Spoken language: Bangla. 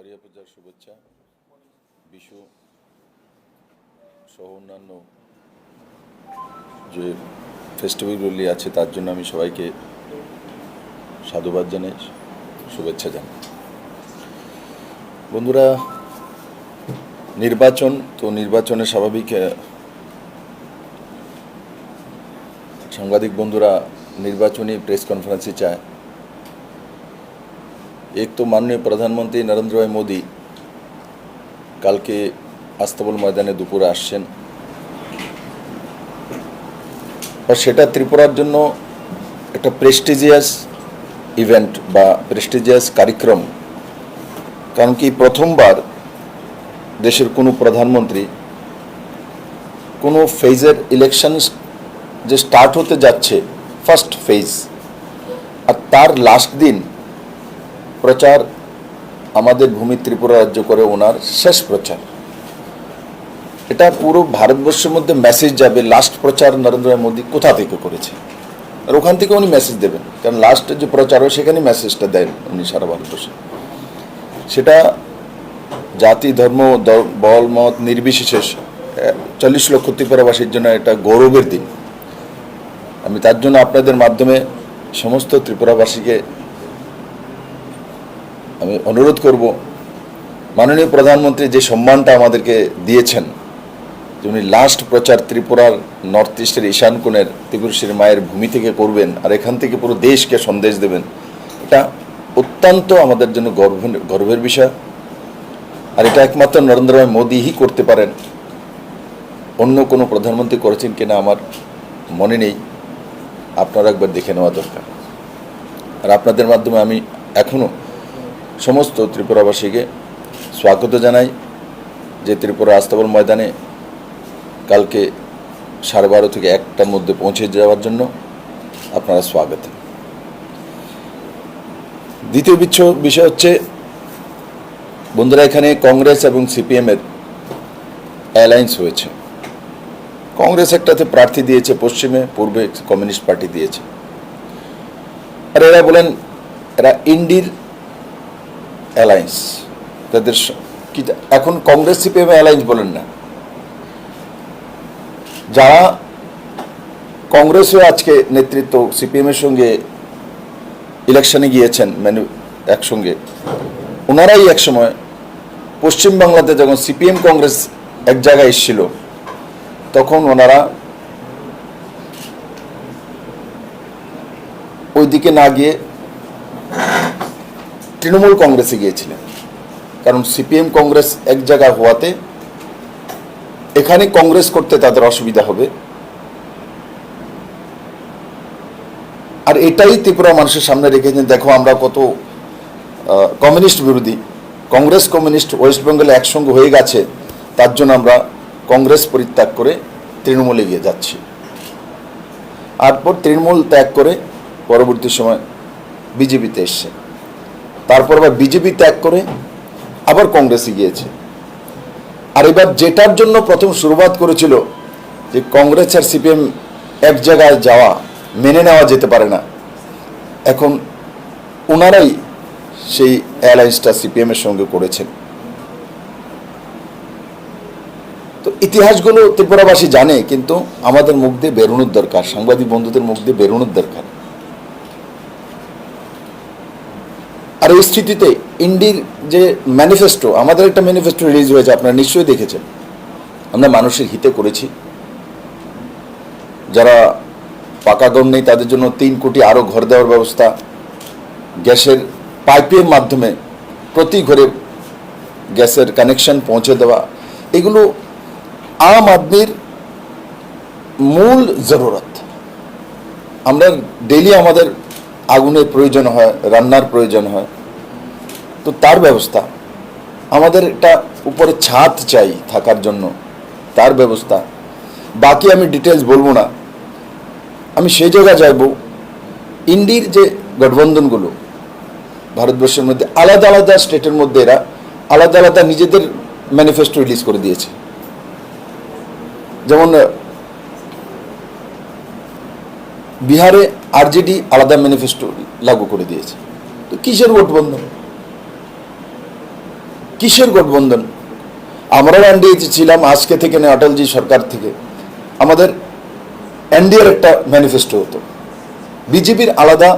শাকারিয়া পূজার শুভেচ্ছা। বিশু সহ অন্যান্য যে ফেস্টিভ্যালগুলি আছে, তার জন্য আমি সবাইকে সাধুবাদ জানাই, শুভেচ্ছা জানাই। বন্ধুরা, নির্বাচন, তো নির্বাচনে স্বাভাবিক সাংবাদিক বন্ধুরা নির্বাচনী প্রেস কনফারেন্সে চায়। એક তো মাননীয় প্রধানমন্ত্রী নরেন্দ্র ভাই মোদি কালকে আস্তাবল ময়দানে দুপুরে আসছেন আর সেটা ত্রিপুরার জন্য একটা প্রেস্টিজিয়াস ইভেন্ট বা প্রেস্টিজিয়াস কার্যক্রম কারণ কি প্রথমবার দেশের কোনো প্রধানমন্ত্রী কোনো ফেজের ইলেকশন যে স্টার্ট হতে যাচ্ছে ফার্স্ট ফেজ আর তার লাস্ট দিন প্রচার আমাদের ভূমি ত্রিপুরা রাজ্য করে ওনার শেষ প্রচার। এটা পুরো ভারতবর্ষের মধ্যে মেসেজ যাবে লাস্ট প্রচার নরেন্দ্র মোদী কোথা থেকে করেছে? আর ওখান থেকে উনি মেসেজ দেবেন, কারণ লাস্টের যে প্রচার হয় সেখানে মেসেজটা দেন উনি সারা ভারতবর্ষে। সেটা জাতি, ধর্ম বল, মত নির্বিশেষে, চল্লিশ লক্ষ ত্রিপুরাবাসীর জন্য এটা গৌরবের দিন। আমি তার জন্য আপনাদের মাধ্যমে সমস্ত ত্রিপুরাবাসীকে আমি অনুরোধ করব, মাননীয় প্রধানমন্ত্রী যে সম্মানটা আমাদেরকে দিয়েছেন, যে উনি লাস্ট প্রচার ত্রিপুরার নর্থ ইস্টের ঈশান কোণের ত্রিপুরেশ্বরী মায়ের ভূমি থেকে করবেন আর এখান থেকে পুরো দেশকে সন্দেশ দেবেন, এটা অত্যন্ত আমাদের জন্য গর্ব গর্বের বিষয়। আর এটা একমাত্র নরেন্দ্র মোদীই করতে পারেন। অন্য কোনো প্রধানমন্ত্রী করেছেন কিনা আমার মনে নেই। আপনারা একবার দেখে নেওয়া দরকার। আর আপনাদের মাধ্যমে আমি এখনও সমস্ত ত্রিপুরাবাসীকে স্বাগত জানাই যে ত্রিপুরা আস্তাবল ময়দানে কালকে সাড়ে বারো থেকে একটার মধ্যে পৌঁছে যাওয়ার জন্য আপনারা স্বাগত। দ্বিতীয় বিচ্ছ বিষয় হচ্ছে, বন্ধুরা, এখানে কংগ্রেস এবং সিপিএমের অ্যালায়েন্স হয়েছে। কংগ্রেস একটাতে প্রার্থী দিয়েছে পশ্চিমে, পূর্বে কমিউনিস্ট পার্টি দিয়েছে। আর এরা বলেন, এরা ইন্ডির অ্যালায়েন্স তাদের এখন কংগ্রেস, সিপিএম অ্যালায়েন্স বলেন না। যারা কংগ্রেসও আজকে নেতৃত্ব, সিপিএমের সঙ্গে ইলেকশনে গিয়েছেন মানে একসঙ্গে, ওনারাই একসময় পশ্চিমবাংলাতে যখন সিপিএম, কংগ্রেস এক জায়গায় এসেছিল, তখন ওনারা ওইদিকে না গিয়ে তৃণমূল কংগ্রেসে গিয়েছিলেন। কারণ সিপিএম কংগ্রেস এক জায়গায় হওয়াতে এখানে কংগ্রেস করতে তাদের অসুবিধা হবে। আর এটাই ত্রিপুরা মানুষের সামনে রেখেছেন, দেখো আমরা কত কমিউনিস্ট বিরোধী। কংগ্রেস কমিউনিস্ট ওয়েস্ট বেঙ্গলে একসঙ্গে হয়ে গেছে, তার জন্য আমরা কংগ্রেস পরিত্যাগ করে তৃণমূলে গিয়ে যাচ্ছি। তারপর তৃণমূল ত্যাগ করে পরবর্তী সময় বিজেপিতে এসছে। তারপর আবার বিজেপি ত্যাগ করে আবার কংগ্রেসে গিয়েছে। আর এবার যেটার জন্য প্রথম শুরুবাত করেছিল যে কংগ্রেস আর সিপিএম এক জায়গায় যাওয়া, মেনে নেওয়া যেতে পারে না। এখন ওনারাই সেই অ্যালায়েন্সটা সিপিএমের সঙ্গে করেছেন। তো ইতিহাসগুলো ত্রিপুরাবাসী জানে, কিন্তু আমাদের মুখ দিয়ে বেরোনোর দরকার, সাংবাদিক বন্ধুদের মুখ দিয়ে বেরোনোর দরকার। আর এই স্থিতিতে ইন্ডির যে ম্যানিফেস্টো আমাদের একটা ম্যানিফেস্টো রিলিজ হয়েছে, আপনারা নিশ্চয়ই দেখেছেন। আমরা মানুষের হিতে করেছি। যারা পাকা ঘর নেই, তাদের জন্য তিন কোটি আরও ঘর দেওয়ার ব্যবস্থা, গ্যাসের পাইপের মাধ্যমে প্রতি ঘরে গ্যাসের কানেকশন পৌঁছে দেওয়া, এগুলো আম আদমির মূল জরুরত। আমরা ডেলি আমাদের আগুনের প্রয়োজন হয়, রান্নার প্রয়োজন হয়। তো তার ব্যবস্থা, আমাদের একটা উপরে ছাদ চাই থাকার জন্য, তার ব্যবস্থা। বাকি আমি ডিটেলস বলব না। আমি সেই জায়গায় যাইব। ইন্ডির যে গঠবন্ধনগুলো, ভারতবর্ষের মধ্যে আলাদা আলাদা স্টেটের মধ্যে এরা আলাদা আলাদা নিজেদের ম্যানিফেস্টো রিলিজ করে দিয়েছে। যেমন, বিহারে আরজেডি আলাদা ম্যানিফেস্টো লাগু করে দিয়েছে। তো কিসের গঠবন্ধন কিসের গঠবন্ধন আমরাও এনডিএতে ছিলাম, আজকে থেকে না অটলজি সরকার থেকে। আমাদের এনডিএর একটা ম্যানিফেস্টো হতো। বিজেপির আলাদা